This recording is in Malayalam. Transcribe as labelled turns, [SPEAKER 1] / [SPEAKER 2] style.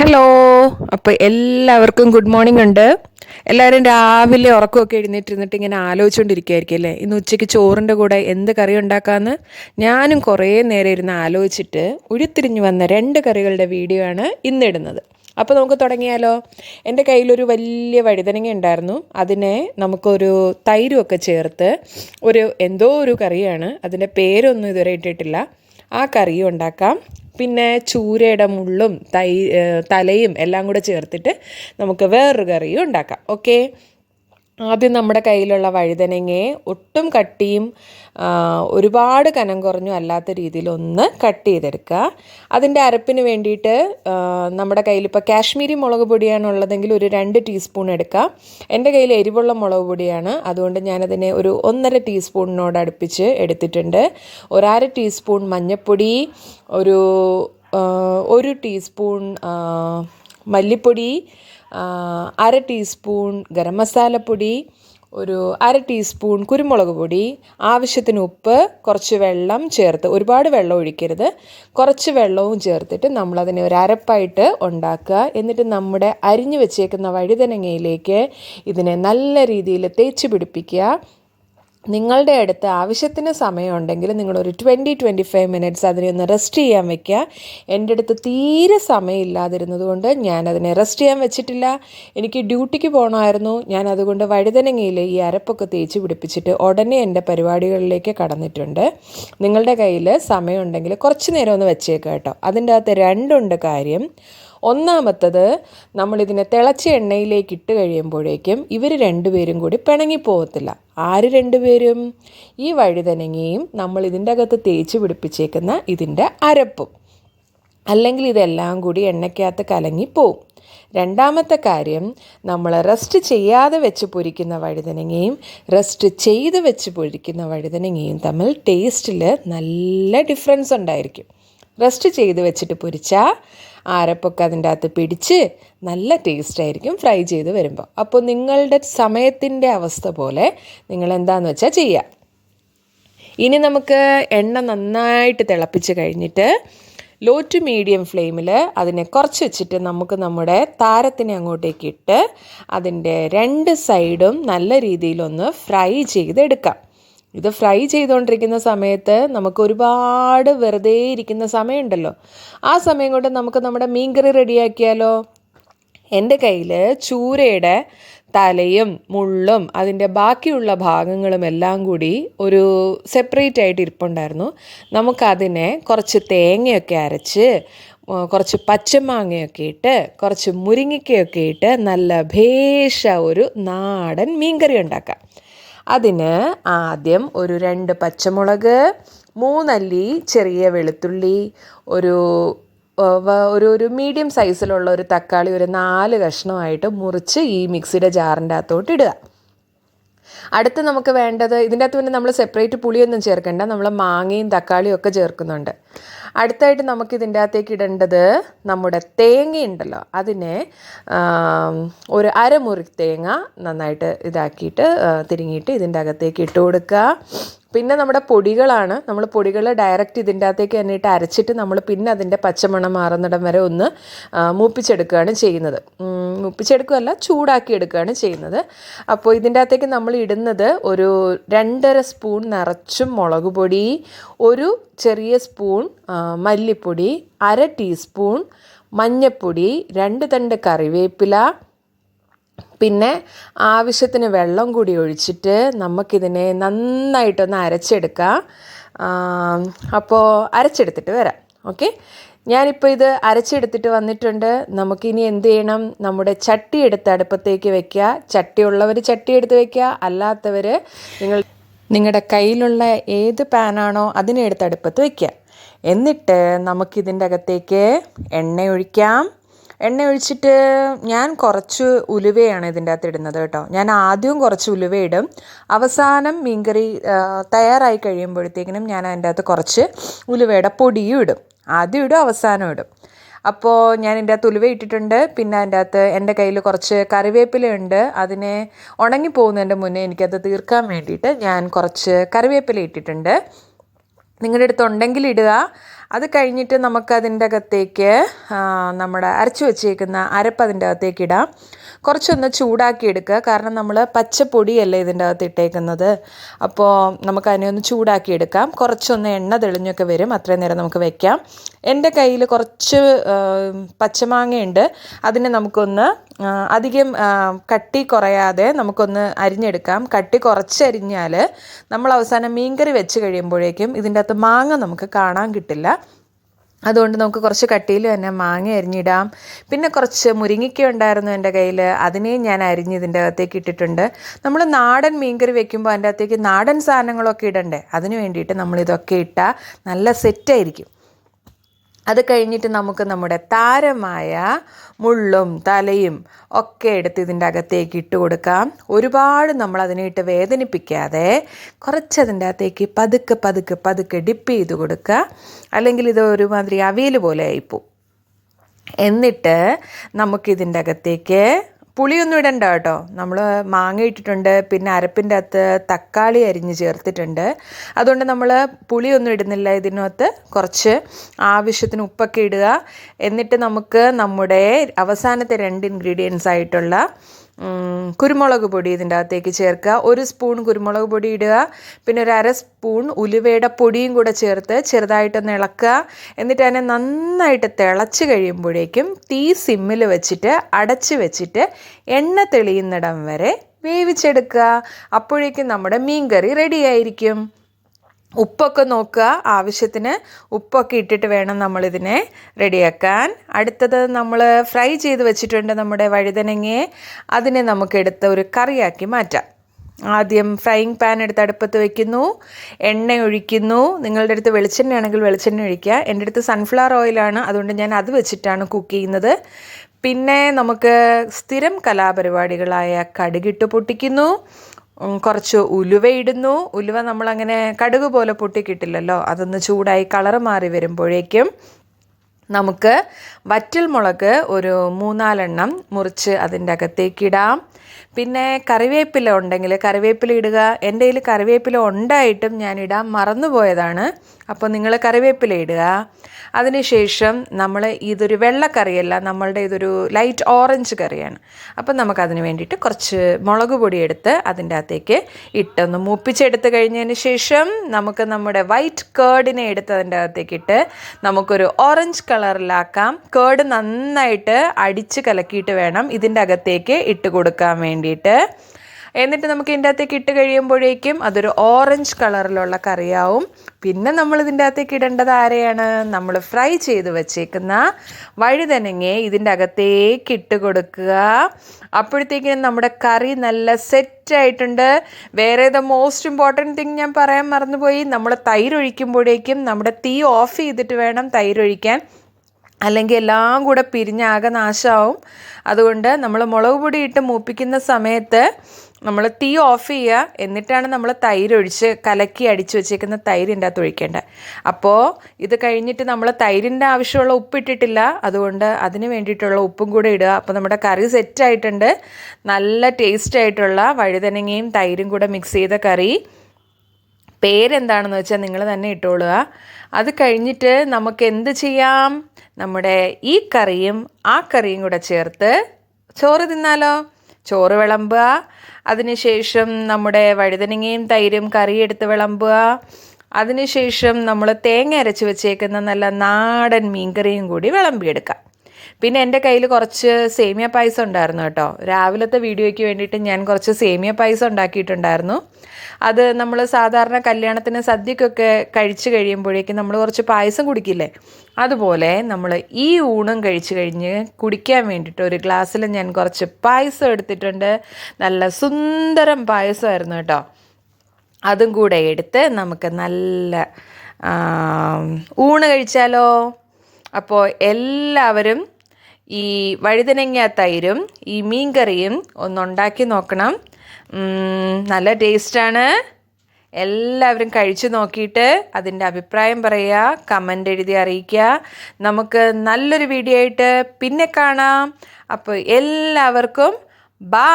[SPEAKER 1] ഹലോ അപ്പോൾ എല്ലാവർക്കും ഗുഡ് മോർണിംഗ് ഉണ്ട്. എല്ലാവരും രാവിലെ ഉറക്കമൊക്കെ എഴുന്നേറ്റിരുന്നിട്ട് ഇങ്ങനെ ആലോചിച്ചുകൊണ്ടിരിക്കുകയായിരിക്കും അല്ലേ? ഇന്ന് ഉച്ചയ്ക്ക് ചോറിന്റെ കൂടെ എന്ത് കറി ഉണ്ടാക്കാമെന്ന് ഞാനും കുറേ നേരം ഇരുന്ന് ആലോചിച്ചിട്ട് ഉഴുത്തിരിഞ്ഞ് വന്ന രണ്ട് കറികളുടെ വീഡിയോ ആണ് ഇന്നിടുന്നത് അപ്പോൾ നമുക്ക് തുടങ്ങിയാലോ? എന്റെ കയ്യിലൊരു വലിയ വഴുതനങ്ങ ഉണ്ടായിരുന്നു. അതിനെ നമുക്കൊരു തൈരുമൊക്കെ ചേർത്ത് ഒരു എന്തോ ഒരു കറിയാണ്. അതിന്റെ പേരൊന്നും ഇതുവരെ ഇട്ടിട്ടില്ല. ആ കറിയും ഉണ്ടാക്കാം. പിന്നെ ചൂരയുടെ മുള്ളും തൈ തലയും എല്ലാം കൂടെ ചേർത്തിട്ട് നമുക്ക് വേറൊരു കറിയും ഉണ്ടാക്കാം. ഓക്കെ ആദ്യം നമ്മുടെ കയ്യിലുള്ള വഴുതനങ്ങയെ ഒട്ടും കട്ടിയും ഒരുപാട് കനം കുറഞ്ഞും അല്ലാത്ത രീതിയിൽ ഒന്ന് കട്ട് ചെയ്തെടുക്കുക. അതിന്റെ അരപ്പിന് വേണ്ടിയിട്ട് നമ്മുടെ കയ്യിൽ ഇപ്പോൾ കാശ്മീരി മുളക് പൊടിയാണ് ഉള്ളതെങ്കിൽ ഒരു രണ്ട് ടീസ്പൂൺ എടുക്കുക. എന്റെ കയ്യിൽ എരിവുള്ള മുളക് പൊടിയാണ്. അതുകൊണ്ട് ഞാനതിനെ ഒരു ഒന്നര ടീസ്പൂണിനോട് അടുപ്പിച്ച് എടുത്തിട്ടുണ്ട്. ഒരര ടീസ്പൂൺ മഞ്ഞൾപ്പൊടി ഒരു ഒരു ടീസ്പൂൺ മല്ലിപ്പൊടി അര ടീസ്പൂൺ ഗരം മസാലപ്പൊടി ഒരു അര ടീസ്പൂൺ കുരുമുളക് പൊടി ആവശ്യത്തിന് ഉപ്പ് കുറച്ച് വെള്ളം ചേർത്ത് ഒരുപാട് വെള്ളം ഒഴിക്കരുത്. കുറച്ച് വെള്ളവും ചേർത്തിട്ട് നമ്മളതിനെ ഒരു അരപ്പായിട്ട് ഉണ്ടാക്കുക. എന്നിട്ട് നമ്മുടെ അരിഞ്ഞു വെച്ചേക്കുന്ന വഴുതനങ്ങയിലേക്ക് ഇതിനെ നല്ല രീതിയിൽ തേച്ച് പിടിപ്പിക്കുക. നിങ്ങളുടെ അടുത്ത് ആവശ്യത്തിന് സമയമുണ്ടെങ്കിൽ നിങ്ങളൊരു ട്വന്റി ട്വന്റി ഫൈവ് മിനിറ്റ്സ് അതിനെ ഒന്ന് റെസ്റ്റ് ചെയ്യാൻ വെക്കുക. എന്റെ അടുത്ത് തീരെ സമയമില്ലാതിരുന്നത് കൊണ്ട് ഞാനതിനെ റെസ്റ്റ് ചെയ്യാൻ വെച്ചിട്ടില്ല. എനിക്ക് ഡ്യൂട്ടിക്ക് പോകണമായിരുന്നു ഞാൻ അതുകൊണ്ട് വഴുതനങ്ങയിൽ ഈ അരപ്പൊക്കെ തേച്ച് പിടിപ്പിച്ചിട്ട് ഉടനെ എന്റെ പരിപാടികളിലേക്ക് കടന്നിട്ടുണ്ട്. നിങ്ങളുടെ കയ്യിൽ സമയമുണ്ടെങ്കിൽ കുറച്ച് നേരം ഒന്ന് വെച്ചേക്കാം കേട്ടോ. അതിന്റെ അകത്ത് രണ്ടുണ്ട് കാര്യം. ഒന്നാമത്തത് നമ്മളിതിനെ തിളച്ച എണ്ണയിലേക്ക് ഇട്ട് കഴിയുമ്പോഴേക്കും ഇവർ രണ്ടുപേരും കൂടി പിണങ്ങിപ്പോകത്തില്ല ആര് രണ്ടുപേരും? ഈ വഴുതനങ്ങയും നമ്മൾ ഇതിന്റെ അകത്ത് തേച്ച് പിടിപ്പിച്ചേക്കുന്ന ഇതിന്റെ അരപ്പും. അല്ലെങ്കിൽ ഇതെല്ലാം കൂടി എണ്ണയ്ക്കകത്ത് കലങ്ങിപ്പോവും രണ്ടാമത്തെ കാര്യം നമ്മൾ റെസ്റ്റ് ചെയ്യാതെ വെച്ച് പൊരിക്കുന്ന വഴുതനങ്ങയും റെസ്റ്റ് ചെയ്ത് വെച്ച് പൊരിക്കുന്ന വഴുതനങ്ങയും തമ്മിൽ ടേസ്റ്റിൽ നല്ല ഡിഫറൻസ് ഉണ്ടായിരിക്കും. റെസ്റ്റ് ചെയ്ത് വെച്ചിട്ട് പൊരിച്ചാൽ ആരപ്പൊക്കെ അതിന്റെ അകത്ത് പിടിച്ച് നല്ല ടേസ്റ്റ് ആയിരിക്കും ഫ്രൈ ചെയ്ത് വരുമ്പോൾ അപ്പോൾ നിങ്ങളുടെ സമയത്തിന്റെ അവസ്ഥ പോലെ നിങ്ങൾ എന്താണെന്ന് വെച്ചാൽ ചെയ്യുക ഇനി നമുക്ക് എണ്ണ നന്നായിട്ട് തിളപ്പിച്ച് കഴിഞ്ഞിട്ട് ലോ ടു മീഡിയം ഫ്ലെയിമിൽ അതിനെ കുറച്ച് വെച്ചിട്ട് നമുക്ക് നമ്മുടെ താരത്തിനെ അങ്ങോട്ടേക്ക് ഇട്ട് അതിന്റെ രണ്ട് സൈഡും നല്ല രീതിയിലൊന്ന് ഫ്രൈ ചെയ്തെടുക്കാം. ഇത് ഫ്രൈ ചെയ്തുകൊണ്ടിരിക്കുന്ന സമയത്ത് നമുക്ക് ഒരുപാട് വെറുതെ ഇരിക്കുന്ന സമയമുണ്ടല്ലോ. ആ സമയം കൊണ്ട് നമുക്ക് നമ്മുടെ മീൻകറി റെഡിയാക്കിയാലോ? എന്റെ കയ്യിൽ ചൂരയുടെ തലയും മുള്ളും അതിന്റെ ബാക്കിയുള്ള ഭാഗങ്ങളും എല്ലാം കൂടി ഒരു സെപ്പറേറ്റ് ആയിട്ട് ഇരിപ്പുണ്ടായിരുന്നു. നമുക്കതിനെ കുറച്ച് തേങ്ങയൊക്കെ അരച്ച് കുറച്ച് പച്ചമാങ്ങയൊക്കെ ഇട്ട് കുറച്ച് മുരിങ്ങയ്ക്കയൊക്കെ ഇട്ട് നല്ല ഭേഷ ഒരു നാടൻ മീൻകറി ഉണ്ടാക്കാം. അതിന് ആദ്യം ഒരു രണ്ട് പച്ചമുളക് മൂന്നല്ലി ചെറിയ വെളുത്തുള്ളി ഒരു ഒരു ഒരു മീഡിയം സൈസിലുള്ള ഒരു തക്കാളി ഒരു നാല് കഷ്ണമായിട്ട് മുറിച്ച് ഈ മിക്സിയുടെ ജാറിന്റെ അകത്തോട്ട് ഇടുക. അടുത്ത് നമുക്ക് വേണ്ടത് ഇതിന്റെ അകത്ത് പിന്നെ നമ്മൾ സെപ്പറേറ്റ് പുളിയൊന്നും ചേർക്കേണ്ട. നമ്മൾ മാങ്ങയും തക്കാളിയും ഒക്കെ ചേർക്കുന്നുണ്ട്. അടുത്തായിട്ട് നമുക്ക് ഇതിന്റെ അകത്തേക്ക് ഇടേണ്ടത് നമ്മുടെ തേങ്ങയുണ്ടല്ലോ. അതിനെ ഒരു അരമുറി തേങ്ങ നന്നായിട്ട് ഇതാക്കിയിട്ട് തിരിങ്ങിയിട്ട് ഇതിന്റെ അകത്തേക്ക് ഇട്ട് കൊടുക്കുക. പിന്നെ നമ്മുടെ പൊടികളാണ്. നമ്മൾ പൊടികൾ ഡയറക്റ്റ് ഇതിന്റെ അകത്തേക്ക് തന്നെ അരച്ചിട്ട് നമ്മൾ പിന്നെ അതിന്റെ പച്ചമണം മാറുന്നിടം വരെ ഒന്ന് മൂപ്പിച്ചെടുക്കുകയാണ് ചെയ്യുന്നത്. മൂപ്പിച്ചെടുക്കുകയല്ല ചൂടാക്കി എടുക്കുകയാണ് ചെയ്യുന്നത്. അപ്പോൾ ഇതിന്റെ അകത്തേക്ക് നമ്മൾ ഇടുന്നത് ഒരു രണ്ടര സ്പൂൺ നിറച്ചും മുളക് പൊടി ഒരു ചെറിയ സ്പൂൺ മല്ലിപ്പൊടി അര ടീസ്പൂൺ മഞ്ഞൾപ്പൊടി രണ്ട് തണ്ട് കറിവേപ്പില പിന്നെ ആവശ്യത്തിന് വെള്ളം കൂടി ഒഴിച്ചിട്ട് നമുക്കിതിനെ നന്നായിട്ടൊന്ന് അരച്ചെടുക്കാം. അപ്പോൾ അരച്ചെടുത്തിട്ട് വരാം. ഓക്കെ? ഞാനിപ്പോൾ ഇത് അരച്ചെടുത്തിട്ട് വന്നിട്ടുണ്ട്. നമുക്കിനി എന്ത് ചെയ്യണം? നമ്മുടെ ചട്ടി എടുത്ത് അടുപ്പത്തേക്ക് വെക്കുക. ചട്ടിയുള്ളവർ ചട്ടി എടുത്ത് വെക്കുക. അല്ലാത്തവർ നിങ്ങൾ നിങ്ങളുടെ കയ്യിലുള്ള ഏത് പാനാണോ അതിനെടുത്ത് അടുപ്പത്ത് വയ്ക്കുക എന്നിട്ട് നമുക്കിതിന്റെ അകത്തേക്ക് എണ്ണ ഒഴിക്കാം. എണ്ണ ഒഴിച്ചിട്ട് ഞാൻ കുറച്ച് ഉലുവയാണ് ഇതിന്റെ അകത്ത് ഇടുന്നത് കേട്ടോ. ഞാൻ ആദ്യവും കുറച്ച് ഉലുവ അവസാനം മീൻകറി തയ്യാറായി കഴിയുമ്പോഴത്തേക്കിനും ഞാൻ അതിന്റെ അകത്ത് കുറച്ച് ഉലുവയുടെ പൊടിയും ഇടും. ആദ്യം ഇടും അവസാനം ഇടും. അപ്പോൾ ഞാൻ എന്റെ അകത്ത് ഉലുവ ഇട്ടിട്ടുണ്ട്. പിന്നെ അതിന്റെ അകത്ത് എന്റെ കയ്യിൽ കുറച്ച് കറിവേപ്പിലയുണ്ട് അതിനെ ഉണങ്ങി പോകുന്നതിന്റെ മുന്നേ എനിക്കത് തീർക്കാൻ വേണ്ടിയിട്ട് ഞാൻ കുറച്ച് കറിവേപ്പില ഇട്ടിട്ടുണ്ട്. നിങ്ങളുടെ അടുത്ത് ഉണ്ടെങ്കിൽ ഇടുക. അത് കഴിഞ്ഞിട്ട് നമുക്കതിന്റെ അകത്തേക്ക് നമ്മുടെ അരച്ചു വെച്ചേക്കുന്ന അരപ്പ് അതിന്റെ അകത്തേക്ക് ഇടാം. കുറച്ചൊന്ന് ചൂടാക്കി എടുക്കുക. കാരണം നമ്മൾ പച്ചപ്പൊടിയല്ലേ ഇതിന്റെ അകത്ത് ഇട്ടേക്കുന്നത്. അപ്പോൾ നമുക്ക് അതിനെ ഒന്ന് ചൂടാക്കി എടുക്കാം. കുറച്ചൊന്ന് എണ്ണ തെളിഞ്ഞൊക്കെ വരും. അത്രയും നേരം നമുക്ക് വെക്കാം. എന്റെ കയ്യിൽ കുറച്ച് പച്ചമാങ്ങയുണ്ട്. അതിനെ നമുക്കൊന്ന് അധികം കട്ടി കുറയാതെ നമുക്കൊന്ന് അരിഞ്ഞെടുക്കാം. കട്ടി കുറച്ചരിഞ്ഞാൽ നമ്മൾ അവസാനം മീൻകറി വെച്ച് കഴിയുമ്പോഴേക്കും ഇതിന്റെ അകത്ത് മാങ്ങ നമുക്ക് കാണാൻ കിട്ടില്ല. അതുകൊണ്ട് നമുക്ക് കുറച്ച് കട്ടിയിൽ തന്നെ മാങ്ങ അരിഞ്ഞിടാം. പിന്നെ കുറച്ച് മുരിങ്ങിക്ക ഉണ്ടായിരുന്നു എന്റെ കയ്യിൽ. അതിനെയും ഞാൻ അരിഞ്ഞ് ഇതിന്റെ അകത്തേക്ക് ഇട്ടിട്ടുണ്ട്. നമ്മൾ നാടൻ മീൻകറി വെക്കുമ്പോൾ അതിന്റെ അകത്തേക്ക് നാടൻ സാധനങ്ങളൊക്കെ ഇടണ്ടേ? അതിന് വേണ്ടിയിട്ട് നമ്മൾ ഇതൊക്കെ ഇട്ടാൽ നല്ല സെറ്റായിരിക്കും അത് കഴിഞ്ഞിട്ട് നമുക്ക് നമ്മുടെ താരമായ മുള്ളും തലയും ഒക്കെ എടുത്ത് ഇതിന്റെ അകത്തേക്ക് ഇട്ട് കൊടുക്കാം. ഒരുപാട് നമ്മൾ അതിനെ ഇട്ട് വേദനിപ്പിക്കാതെ കുറച്ചതിന്റെ അകത്തേക്ക് പതുക്കെ പതുക്കെ പതുക്കെ ഡിപ്പ് ചെയ്ത് കൊടുക്കുക. അല്ലെങ്കിൽ ഇത് ഒരുമാതിരി അവിയൽ പോലെ ആയിപ്പോവും. എന്നിട്ട് നമുക്കിതിന്റെ അകത്തേക്ക് പുളിയൊന്നും ഇടണ്ട കേട്ടോ. നമ്മൾ മാങ്ങ ഇട്ടിട്ടുണ്ട് പിന്നെ അരപ്പിന്റെ അകത്ത് തക്കാളി അരിഞ്ഞ് ചേർത്തിട്ടുണ്ട്. അതുകൊണ്ട് നമ്മൾ പുളിയൊന്നും ഇടുന്നില്ല ഇതിനകത്ത്. കുറച്ച് ആവശ്യത്തിന് ഉപ്പൊക്കെ ഇടുക. എന്നിട്ട് നമുക്ക് നമ്മുടെ അവസാനത്തെ രണ്ട് ഇൻഗ്രീഡിയൻസ് ആയിട്ടുള്ള കുരുമുളക് പൊടി ഇതിന്റെ അകത്തേക്ക് ചേർക്കുക. ഒരു സ്പൂൺ കുരുമുളക് പൊടി ഇടുക. പിന്നെ ഒരു അര സ്പൂൺ ഉലുവയുടെ പൊടിയും കൂടെ ചേർത്ത് ചെറുതായിട്ടൊന്ന് ഇളക്കുക. എന്നിട്ട് അതിനെ നന്നായിട്ട് തിളച്ച് കഴിയുമ്പോഴേക്കും തീ സിമ്മിൽ വെച്ചിട്ട് അടച്ച് വെച്ചിട്ട് എണ്ണ തെളിയുന്നിടം വരെ വേവിച്ചെടുക്കുക. അപ്പോഴേക്കും നമ്മുടെ മീൻ കറി ആയിരിക്കും. ഉപ്പൊക്കെ നോക്കുക. ആവശ്യത്തിന് ഉപ്പൊക്കെ ഇട്ടിട്ട് വേണം നമ്മളിതിനെ റെഡിയാക്കാൻ. അടുത്തത് നമ്മൾ ഫ്രൈ ചെയ്ത് വെച്ചിട്ടുണ്ട് നമ്മുടെ വഴുതനങ്ങയെ. അതിനെ നമുക്കെടുത്ത് ഒരു കറിയാക്കി മാറ്റാം. ആദ്യം ഫ്രൈയിങ് പാൻ എടുത്ത് അടുപ്പത്ത് വെക്കുന്നു. എണ്ണ ഒഴിക്കുന്നു. നിങ്ങളുടെ അടുത്ത് വെളിച്ചെണ്ണ ആണെങ്കിൽ വെളിച്ചെണ്ണ ഒഴിക്കുക. എന്റെ അടുത്ത് സൺഫ്ലവർ ഓയിലാണ് അതുകൊണ്ട് ഞാൻ അത് വെച്ചിട്ടാണ് കുക്ക് ചെയ്യുന്നത്. പിന്നെ നമുക്ക് സ്ഥിരം കലാപരിപാടികളായ കടുകിട്ട് പൊട്ടിക്കുന്നു. കുറച്ച് ഉലുവ ഇടുന്നു. ഉലുവ നമ്മളങ്ങനെ കടുക് പോലെ പൊട്ടിക്കിട്ടില്ലല്ലോ. അതൊന്ന് ചൂടായി കളർ മാറി വരുമ്പോഴേക്കും നമുക്ക് വറ്റൽ മുളക് ഒരു മൂന്നാലെണ്ണം മുറിച്ച് അതിന്റെ അകത്തേക്ക് ഇടാം. പിന്നെ കറിവേപ്പില ഉണ്ടെങ്കിൽ കറിവേപ്പില ഇടുക. എന്റെ കയ്യിൽ കറിവേപ്പില ഉണ്ടായിട്ടും ഞാൻ ഇടാൻ മറന്നുപോയതാണ്. അപ്പോൾ നിങ്ങൾ കറിവേപ്പില ഇടുക. അതിനുശേഷം നമ്മൾ ഇതൊരു വെള്ളക്കറിയല്ല നമ്മളുടെ ഇതൊരു ലൈറ്റ് ഓറഞ്ച് കറിയാണ്. അപ്പം നമുക്കതിന് വേണ്ടിയിട്ട് കുറച്ച് മുളക് പൊടി എടുത്ത് അതിന്റെ അകത്തേക്ക് ഇട്ടൊന്ന് മൂപ്പിച്ചെടുത്ത് കഴിഞ്ഞതിന് ശേഷം നമുക്ക് നമ്മുടെ വൈറ്റ് കേർഡിനെ എടുത്ത് അതിന്റെ അകത്തേക്ക് ഇട്ട് നമുക്കൊരു ഓറഞ്ച് കളറിലാക്കാം. കേർഡ് നന്നായിട്ട് അടിച്ച് കലക്കിയിട്ട് വേണം ഇതിന്റെ അകത്തേക്ക് ഇട്ട് കൊടുക്കാൻ വേണ്ടിയിട്ട്. എന്നിട്ട് നമുക്ക് ഇതിന്റെ അകത്തേക്ക് ഇട്ട് കഴിയുമ്പോഴേക്കും അതൊരു ഓറഞ്ച് കളറിലുള്ള കറിയാവും. പിന്നെ നമ്മൾ ഇതിന്റെ അകത്തേക്ക് ഇടേണ്ടത് ആരെയാണ്? നമ്മൾ ഫ്രൈ ചെയ്ത് വെച്ചേക്കുന്ന വഴുതനങ്ങയെ ഇതിന്റെ അകത്തേക്ക് ഇട്ട് കൊടുക്കുക. അപ്പോഴത്തേക്കും നമ്മുടെ കറി നല്ല സെറ്റായിട്ടുണ്ട് വേറെ ദ മോസ്റ്റ് ഇമ്പോർട്ടന്റ് തിങ് ഞാൻ പറയാൻ മറന്നുപോയി. നമ്മൾ തൈരൊഴിക്കുമ്പോഴേക്കും നമ്മുടെ തീ ഓഫ് ചെയ്തിട്ട് വേണം തൈര് ഒഴിക്കാൻ അല്ലെങ്കിൽ എല്ലാം കൂടെ പിരിഞ്ഞാകെ നാശമാവും അതുകൊണ്ട് നമ്മൾ മുളക് പൊടി ഇട്ട് മൂപ്പിക്കുന്ന സമയത്ത് നമ്മൾ തീ ഓഫ് ചെയ്യുക. എന്നിട്ടാണ് നമ്മൾ തൈരൊഴിച്ച് കലക്കി അടിച്ച് വെച്ചേക്കുന്ന തൈരിന്റെ അകത്ത് ഒഴിക്കേണ്ടത്. അപ്പോൾ ഇത് കഴിഞ്ഞിട്ട് നമ്മൾ തൈരിന്റെ ആവശ്യമുള്ള ഉപ്പ് ഇട്ടിട്ടില്ല. അതുകൊണ്ട് അതിന് വേണ്ടിയിട്ടുള്ള ഉപ്പും കൂടെ ഇടുക. അപ്പോൾ നമ്മുടെ കറി സെറ്റ് ആയിട്ടുണ്ട് നല്ല ടേസ്റ്റ് ആയിട്ടുള്ള വഴുതനങ്ങയും തൈരും കൂടെ മിക്സ് ചെയ്ത കറി. പേരെന്താണെന്ന് വെച്ചാൽ നിങ്ങൾ തന്നെ ഇട്ടോളുക. അത് കഴിഞ്ഞിട്ട് നമുക്ക് എന്ത് ചെയ്യാം? നമ്മുടെ ഈ കറിയും ആ കറിയും കൂടെ ചേർത്ത് ചോറ് തിന്നാലോ? ചോറ് വിളമ്പുക. അതിനുശേഷം നമ്മുടെ വഴുതനങ്ങയും തൈരും കറി എടുത്ത് വിളമ്പുക. അതിനുശേഷം നമ്മൾ തേങ്ങ അരച്ച് വെച്ചേക്കുന്ന നല്ല നാടൻ മീൻകറിയും കൂടി വിളമ്പിയെടുക്കാം. പിന്നെ എന്റെ കയ്യിൽ കുറച്ച് സേമിയ പായസം ഉണ്ടായിരുന്നു കേട്ടോ. രാവിലത്തെ വീഡിയോയ്ക്ക് വേണ്ടിയിട്ട് ഞാൻ കുറച്ച് സേമിയ പായസം ഉണ്ടാക്കിയിട്ടുണ്ടായിരുന്നു. അത് നമ്മൾ സാധാരണ കല്യാണത്തിന് സദ്യക്കൊക്കെ കഴിച്ച് കഴിയുമ്പോഴേക്കും നമ്മൾ കുറച്ച് പായസം കുടിക്കില്ലേ? അതുപോലെ നമ്മൾ ഈ ഊണും കഴിച്ചു കഴിഞ്ഞ് കുടിക്കാൻ വേണ്ടിയിട്ട് ഒരു ഗ്ലാസ്സിൽ ഞാൻ കുറച്ച് പായസം എടുത്തിട്ടുണ്ട്. നല്ല സുന്ദരം പായസമായിരുന്നു കേട്ടോ. അതും കൂടെ എടുത്ത് നമുക്ക് നല്ല ഊണ് കഴിച്ചാലോ? അപ്പോൾ എല്ലാവരും ഈ വഴുതനങ്ങ തൈരും ഈ മീൻകറിയും ഒന്നുണ്ടാക്കി നോക്കണം. നല്ല ടേസ്റ്റാണ്. എല്ലാവരും കഴിച്ചു നോക്കിയിട്ട് അതിന്റെ അഭിപ്രായം പറയുക കമന്റ് എഴുതി അറിയിക്കുക. നമുക്ക് നല്ലൊരു വീഡിയോ ആയിട്ട് പിന്നെ കാണാം. അപ്പോൾ എല്ലാവർക്കും ബാ